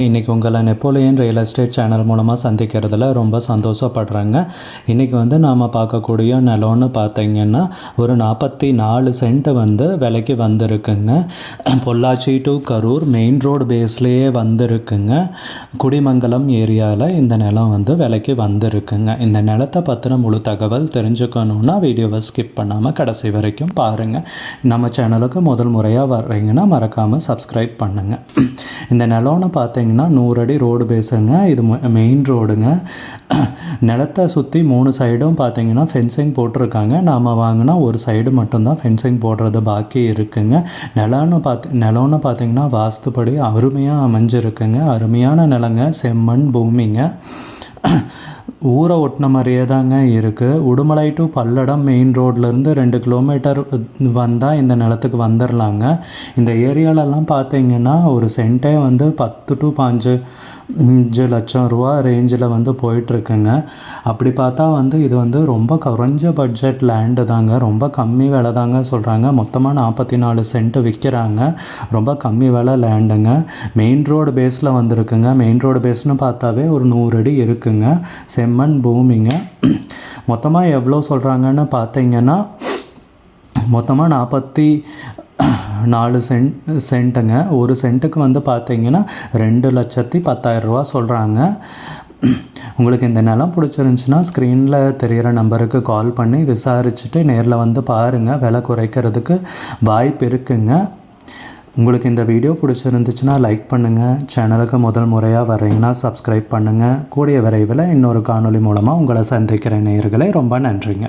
இன்றைக்கி உங்களை Napoleon real estate channel மூலமாக சந்திக்கிறதுல ரொம்ப சந்தோஷப்படுறேங்க. இன்றைக்கி வந்து நாம் பார்க்கக்கூடிய நிலம்னு பார்த்தீங்கன்னா ஒரு நாற்பத்தி நாலு சென்ட் வந்து விலைக்கு வந்திருக்குங்க. Pollachi to Karur main road பேஸ்லேயே வந்திருக்குங்க. குடிமங்கலம் ஏரியாவில் இந்த நிலம் வந்து விலைக்கு வந்திருக்குங்க. இந்த நிலத்தை பற்றின முழு தகவல் தெரிஞ்சுக்கணுன்னா வீடியோவை ஸ்கிப் பண்ணாமல் கடைசி வரைக்கும் பாருங்கள் நம்ம சேனலுக்கு முதல் முறையாக வர்றீங்கன்னா மறக்காமல் சப்ஸ்கிரைப் பண்ணுங்கள் இந்த நிலம்னு பார்த்தீங்கன்னா நூறு அடி ரோடு பேசுங்க இது மெயின் ரோடுங்க நிலத்தை சுற்றி மூணு சைடும் பார்த்தீங்கன்னா ஃபென்சிங் போட்டிருக்காங்க. நாம் வாங்கினா ஒரு சைடு மட்டும்தான் ஃபென்சிங் போடுறது பாக்கி இருக்குங்க. நிலம்னு பார்த்து நிலம்னு பார்த்தீங்கன்னா வாஸ்துப்படி அருமையாக அமைஞ்சிருக்குங்க. அருமையான நிலங்க. செம்மண் பூமிங்க. ஊரை ஒட்டின மாதிரியே தாங்க இருக்குது உடுமலை டு பல்லடம் மெயின் ரோட்லேருந்து ரெண்டு கிலோமீட்டர் வந்தால் இந்த நிலத்துக்கு வந்துடலாங்க இந்த ஏரியாலெல்லாம் பார்த்தீங்கன்னா ஒரு சென்ட்டே வந்து பத்து டு பாஞ்சு அஞ்சு லட்சம் ரூபா ரேஞ்சில் வந்து போயிட்டுருக்குங்க. அப்படி பார்த்தா வந்து இது வந்து ரொம்ப குறைஞ்ச பட்ஜெட் லேண்டு தாங்க. ரொம்ப கம்மி விலை தாங்க சொல்கிறாங்க மொத்தமாக நாற்பத்தி நாலு சென்ட்டு விற்கிறாங்க. ரொம்ப கம்மி விலை லேண்டுங்க மெயின் ரோடு பேஸில் வந்திருக்குங்க. மெயின் ரோடு பேஸ்னு பார்த்தாவே ஒரு நூறு அடி இருக்குங்க. செம்மண் பூமிங்க. மொத்தமாக எவ்வளோ சொல்கிறாங்கன்னு பார்த்தீங்கன்னா மொத்தமாக நாற்பத்தி நாலு சென்ட் சென்ட்டுங்க. ஒரு சென்ட்டுக்கு வந்து பார்த்தீங்கன்னா ரெண்டு லட்சத்தி பத்தாயிரரூவா சொல்கிறாங்க உங்களுக்கு இந்த நிலம் பிடிச்சிருந்துச்சின்னா ஸ்க்ரீனில் தெரிகிற நம்பருக்கு கால் பண்ணி விசாரிச்சுட்டு நேரில் வந்து பாருங்கள் விலை குறைக்கிறதுக்கு வாய்ப்பு இருக்குங்க. உங்களுக்கு இந்த வீடியோ பிடிச்சிருந்துச்சுன்னா லைக் பண்ணுங்கள் சேனலுக்கு முதல் முறையாக வர்றீங்கன்னா சப்ஸ்கிரைப் பண்ணுங்கள் கூடிய விரைவில் இன்னொரு காணொளி மூலமாக உங்களை சந்திக்கிற நேயர்களே ரொம்ப நன்றிங்க.